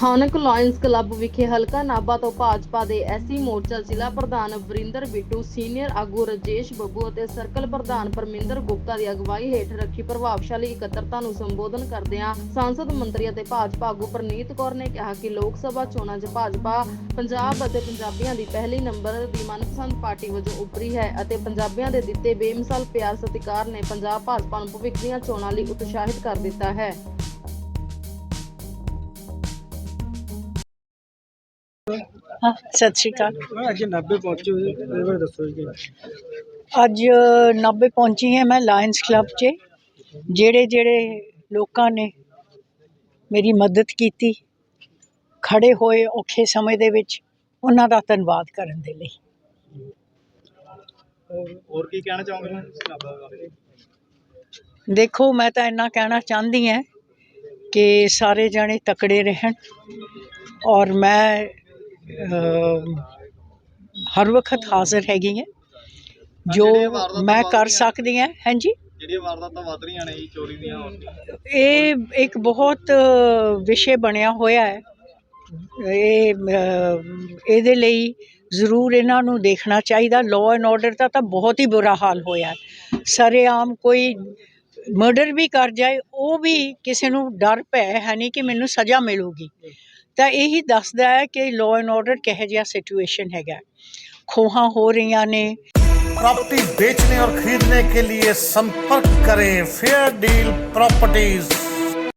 ਸਥਾਨਕ lions club ਵਿਖੇ ਹਲਕਾ ਨਾਭਾ ਤੋਂ ਭਾਜਪਾ ਦੇ ਐਸੀ ਮੋਰਚਾ ਜ਼ਿਲ੍ਹਾ ਪ੍ਰਧਾਨ ਵਰਿੰਦਰ ਬਿੱਟੂ, ਸੀਨੀਅਰ ਆਗੂ ਰਜੇਸ਼ ਬੱਬੂ ਅਤੇ ਸਰਕਲ ਪ੍ਰਧਾਨ ਪਰਮਿੰਦਰ ਗੁਪਤਾ ਦੀ ਅਗਵਾਈ ਹੇਠ ਰੱਖੀ ਪ੍ਰਭਾਵਸ਼ਾਲੀ ਇਕੱਤਰਤਾ ਨੂੰ ਸੰਬੋਧਨ ਕਰਦਿਆਂ ਸੰਸਦ ਮੰਤਰੀ ਅਤੇ ਭਾਜਪਾ ਆਗੂ ਪ੍ਰਨੀਤ ਕੌਰ ਨੇ ਕਿਹਾ ਕਿ ਲੋਕ ਸਭਾ ਚੋਣਾਂ 'ਚ ਭਾਜਪਾ ਪੰਜਾਬ ਅਤੇ ਪੰਜਾਬੀਆਂ ਦੀ ਪਹਿਲੀ ਨੰਬਰ ਦੀ ਮਨਪਸੰਦ ਪਾਰਟੀ ਵਜੋਂ ਉੱਭਰੀ ਹੈ ਅਤੇ ਪੰਜਾਬੀਆਂ ਦੇ ਦਿੱਤੇ ਬੇਮਿਸਾਲ ਪਿਆਰ ਸਤਿਕਾਰ ਨੇ ਪੰਜਾਬ ਭਾਜਪਾ ਨੂੰ ਭਵਿੱਖ ਦੀਆਂ ਚੋਣਾਂ ਲਈ ਉਤਸ਼ਾਹਿਤ ਕਰ ਦਿੱਤਾ ਹੈ। ਹਾਂ ਸਤਿ ਸ਼੍ਰੀ ਅਕਾਲ। ਅੱਜ 90 ਪਹੁੰਚੇ ਹੋਏ ਇਹ ਬਾਰੇ ਦੱਸੋ ਜੀ। ਅੱਜ 90 ਪਹੁੰਚੀ ਹਾਂ ਮੈਂ ਲਾਇਨਸ ਕਲੱਬ 'ਚ ਜਿਹੜੇ ਜਿਹੜੇ ਲੋਕਾਂ ਨੇ ਮੇਰੀ ਮਦਦ ਕੀਤੀ ਖੜੇ ਹੋਏ ਔਖੇ ਸਮੇਂ ਦੇ ਵਿੱਚ ਉਹਨਾਂ ਦਾ ਧੰਨਵਾਦ ਕਰਨ ਦੇ ਲਈ। ਹੋਰ ਕੀ ਕਹਿਣਾ ਚਾਹੋਗੇ ਦੇਖੋ ਮੈਂ ਤਾਂ ਇੰਨਾ ਕਹਿਣਾ ਚਾਹੁੰਦੀ ਹਾਂ ਕਿ ਸਾਰੇ ਜਣੇ ਤਕੜੇ ਰਹਿਣ ਔਰ ਮੈਂ ਹਰ ਵਕਤ ਹਾਜ਼ਰ ਹੈਗੀ ਹਾਂ ਜੋ ਮੈਂ ਕਰ ਸਕਦੀ ਹਾਂ ਹਾਂਜੀ? ਜਿਹੜੀਆਂ ਵਾਰਦਾਤਾਂ ਵੱਧ ਰਹੀਆਂ ਨੇ ਜੀ ਚੋਰੀ ਦੀਆਂ ਇਹ ਇੱਕ ਬਹੁਤ ਵਿਸ਼ੇ ਬਣਿਆ ਹੋਇਆ ਹੈ। ਇਹ ਇਹਦੇ ਲਈ ਜ਼ਰੂਰ ਇਹਨਾਂ ਨੂੰ ਦੇਖਣਾ ਚਾਹੀਦਾ। ਲਾਅ ਐਂਡ ਆਰਡਰ ਦਾ ਤਾਂ ਬਹੁਤ ਹੀ ਬੁਰਾ ਹਾਲ ਹੋਇਆ ਹੈ। ਸਰੇਆਮ ਕੋਈ ਮਰਡਰ ਵੀ ਕਰ ਜਾਏ ਉਹ ਵੀ ਕਿਸੇ ਨੂੰ ਡਰ ਭੈ ਹੈ ਨਹੀਂ ਕਿ ਮੈਨੂੰ ਸਜ਼ਾ ਮਿਲੂਗੀ। ਤਾਂ ਇਹੀ ਦੱਸਦਾ ਹੈ ਕਿ ਲਾਅ ਐਂਡ ਆਰਡਰ ਕਿਹੋ ਜਿਹਾ ਸਿਚੁਏਸ਼ਨ ਹੈਗਾ ਖੋਹਾਂ ਹੋ ਰਹੀਆਂ ਨੇ प्रॉपर्टी बेचने और खरीदने के लिए संपर्क करें फेयर डील प्रॉपर्टीज